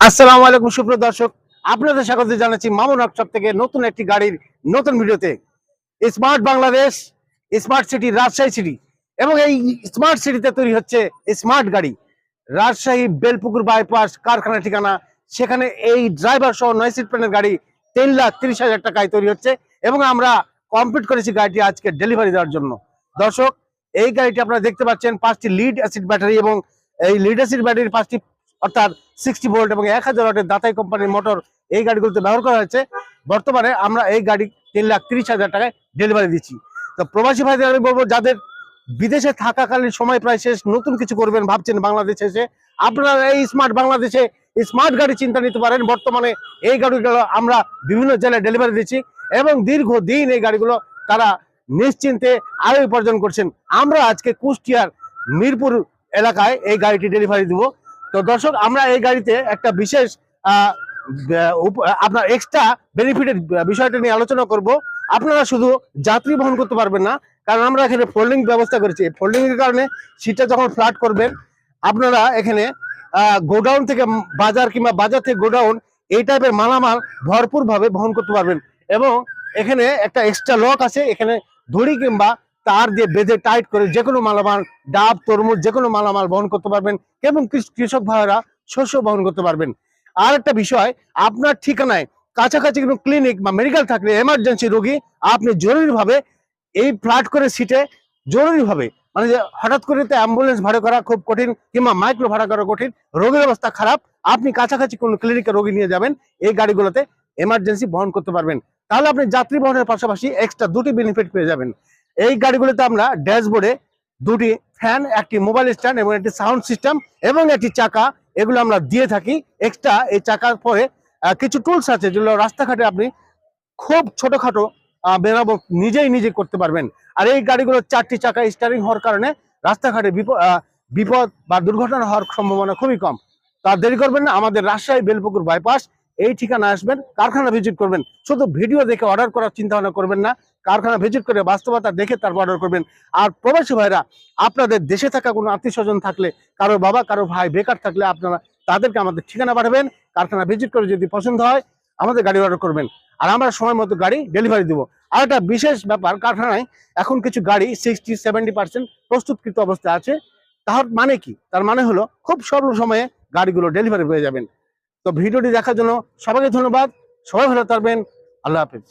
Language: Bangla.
আসসালামু আলাইকুম, সুপ্রিয় দর্শক। আপনাদের স্বাগত জানাচ্ছি মামুন ওয়ার্কশপ থেকে নতুন একটি গাড়ির নতুন ভিডিওতে। Smart Bangladesh smart city Rajshahi city এবং এই স্মার্ট সিটিতে তৈরি হচ্ছে স্মার্ট গাড়ি। রাজশাহী বেলপুকুর বাইপাস কারখানা ঠিকানা। সেখানে এই ড্রাইভার সহ নয় সিট প্যানের গাড়ি তিন লাখ তিরিশ হাজার টাকায় তৈরি হচ্ছে এবং আমরা কমপ্লিট করেছি গাড়িটি আজকে ডেলিভারি দেওয়ার জন্য। দর্শক, এই গাড়িটি আপনারা দেখতে পাচ্ছেন, পাঁচটি লিড অ্যাসিড ব্যাটারি এবং এই লিড অ্যাসিড ব্যাটারির পাঁচটি অর্থাৎ সিক্সটি ভোল্ট এবং এক হাজার ওয়াটের দাতাই কোম্পানির মোটর এই গাড়িগুলোতে ব্যবহার করা হয়েছে। বর্তমানে আমরা এই গাড়ি তিন লাখ তিরিশ হাজার টাকায় ডেলিভারি দিচ্ছি। তো প্রবাসী ভাইদের আমি বলব, যাদের বিদেশে থাকাকালীন সময় প্রায় শেষ, নতুন কিছু করবেন ভাবছেন বাংলাদেশে এসে, আপনারা এই স্মার্ট বাংলাদেশে স্মার্ট গাড়ি চিন্তা নিতে পারেন। বর্তমানে এই গাড়িগুলো আমরা বিভিন্ন জেলায় ডেলিভারি দিচ্ছি এবং দীর্ঘ দিন এই গাড়িগুলো তারা নিশ্চিন্তে আয় উপার্জন করছেন। আমরা আজকে কুষ্টিয়ার মিরপুর এলাকায় এই গাড়িটি ডেলিভারি দিব। তো দর্শক, আমরা এই গাড়িতে একটা বিশেষ আপনার এক্সট্রা বেনিফিটের বিষয়টা নিয়ে আলোচনা করব। আপনারা শুধু যাত্রী বহন করতে পারবেন না, কারণ আমরা এখানে ফোল্ডিং ব্যবস্থা করেছি। ফোল্ডিং এর কারণে সিটটা যখন ফ্ল্যাট করবেন, আপনারা এখানে গোডাউন থেকে বাজার কিংবা বাজার থেকে গোডাউন এই টাইপের মালামাল ভরপুর ভাবে বহন করতে পারবেন। এবং এখানে একটা এক্সট্রা লক আছে, এখানে দড়ি কিংবা তার দিয়ে বেঁধে টাইট করে যে কোনো মালামাল, ডাব, তরমুজ যে কোনো মালামাল বহন করতে পারবেন এবং কৃষ- কৃষক ভাইয়েরা শস্য বহন করতে পারবেন। আর একটা বিষয়, আপনার ঠিকানায় কাছাকাছি কোনো ক্লিনিক বা মেডিকেল থাকলে এমার্জেন্সি রোগী আপনি জরুরিভাবে এই ফ্ল্যাট করে সিটে জরুরিভাবে মানে যে হঠাৎ করে তো অ্যাম্বুলেন্স ভাড়া করা খুব কঠিন কিংবা মাইক্রো ভাড়া করা কঠিন, রোগীর অবস্থা খারাপ, আপনি কাছাকাছি কোনো ক্লিনিকে রোগী নিয়ে যাবেন, এই গাড়িগুলোতে এমার্জেন্সি বহন করতে পারবেন। তাহলে আপনি যাত্রী বহনের পাশাপাশি এক্সট্রা দুটি বেনিফিট পেয়ে যাবেন। এই গাড়িগুলোতে আমরা ড্যাশবোর্ডে দুটি ফ্যান, একটি মোবাইল স্ট্যান্ড এবং একটি সাউন্ড সিস্টেম এবং একটি চাকা, এগুলো আমরা দিয়ে থাকি। এক্সট্রা এই চাকার পরে কিছু টুলস আছে যেগুলো রাস্তাঘাটে আপনি খুব ছোটখাটো মেরামত নিজেই নিজে করতে পারবেন। আর এই গাড়িগুলোর চারটি চাকা স্টারিং হওয়ার কারণে রাস্তাঘাটে বিপদ বা দুর্ঘটনা হওয়ার সম্ভাবনা খুবই কম। তা দেরি করবেন না, আমাদের রাজশাহী বেলপুকুর বাইপাস এই ঠিকানা আসবেন, কারখানা ভিজিট করবেন। শুধু ভিডিও দেখে অর্ডার করার চিন্তা ভাবনা করবেন না, কারখানা ভিজিট করে বাস্তবতা দেখে তারপর অর্ডার করবেন। আর প্রবাসী ভাইরা, আপনাদের দেশে থাকা কোনো আত্মীয় স্বজন থাকলে, কারও বাবা, কারও ভাই বেকার থাকলে আপনারা তাদেরকে আমাদের ঠিকানা পাঠাবেন। কারখানা ভিজিট করে যদি পছন্দ হয়, আমাদের গাড়ি অর্ডার করবেন। আর আমরা সময় মতো গাড়ি ডেলিভারি দেবো। আর একটা বিশেষ ব্যাপার, কারখানায় এখন কিছু গাড়ি সিক্সটি সেভেন্টি পার্সেন্ট প্রস্তুতকৃত অবস্থায় আছে। তার মানে কি? তার মানে হলো, খুব স্বল্প সময়ে গাড়িগুলো ডেলিভারি হয়ে যাবেন। তো ভিডিওটি দেখার জন্য সবাইকে ধন্যবাদ। সবাই ভালো থাকবেন। আল্লাহ হাফিজ।